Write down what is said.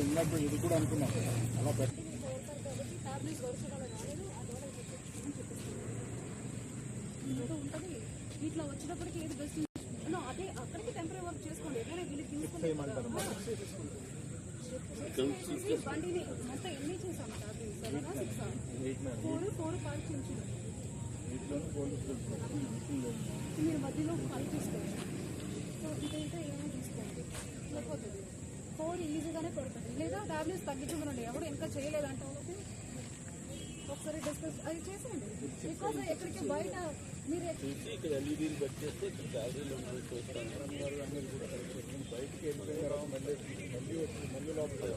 ఇందాక ఇది కూడా అనుకున్నాం అలా పెట్టి టాబ్లెట్స్ ఉంటుంది ఇట్లా వచ్చినప్పటికి ఏది బెస్ట్ అదే అక్కడికి టెంపరీ వర్క్ చేసుకోండి ఎక్కడైనా వీళ్ళు చేయమంటారు బండిని మొత్తం ఎన్ని చేసాము టాబ్లెట్స్ సెవెనా సిక్సా ఫోర్ ఫోర్ పార్క్ మీరు మధ్యలో ఫైవ్ తీసుకోండి సో ఇదైతే ఏమైనా తీసుకోండి ఫోర్ ఈజీగానే పడుతుంది లేదా టాబ్లెట్స్ తగ్గించమనండి ఎవరు ఇంకా చేయలేదంటే ఒకసారి డిస్కస్ అది చేసేయండి. బికాజ్ ఎక్కడికి బయట మీరు చూసి మళ్ళీ మళ్ళీ మళ్ళీ లోపల